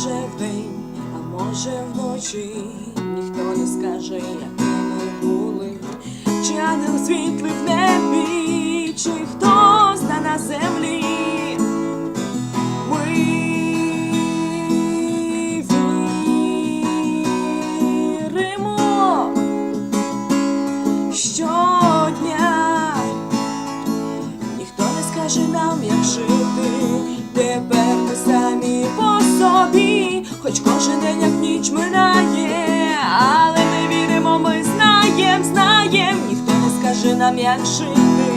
може день, а може вночі, ніхто не скаже, як ми були, чи ангел світлий в небі, чи хто. Нам, як жити.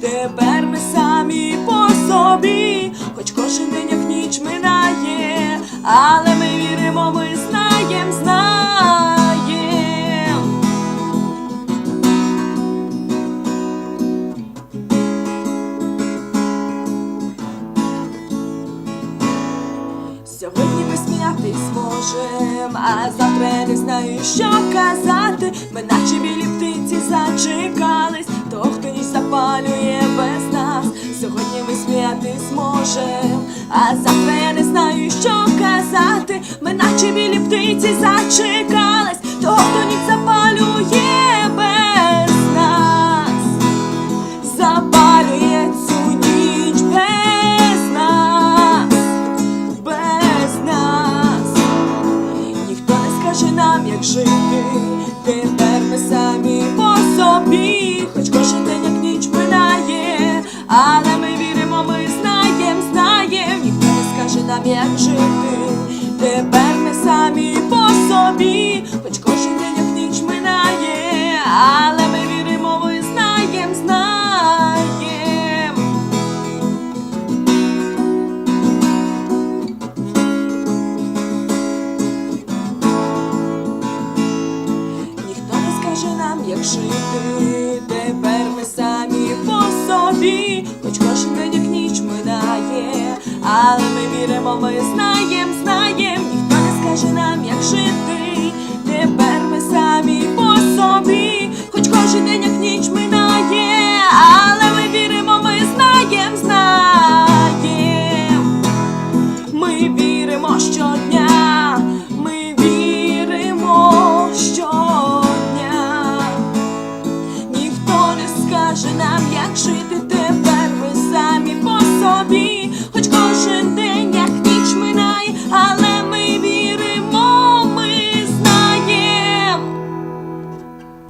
Тепер ми самі по собі, хоч кожен день, як ніч минає, але ми віримо, ми знаєм, знаєм. Сьогодні ми сміятись можем, а завтра я не знаю, що казати. Ми наче білі птиці зачекались, то хто ніч запалює без нас. Сьогодні ми сміятись можем, а завтра я не знаю, що казати. Ми наче білі птиці зачекались, як жити. Тепер ми самі по собі, хоч кожен день, як ніч минає, але ми віримо, ми знаєм, знаєм, ніхто не скаже нам, як жити. Тепер ми самі по собі, хоч кожен день, як жити. Тепер ми самі по собі, хоч кожен день, як ніч минає, але ми віримо, ми знаєм, знаєм, ніхто не скаже нам, як жити.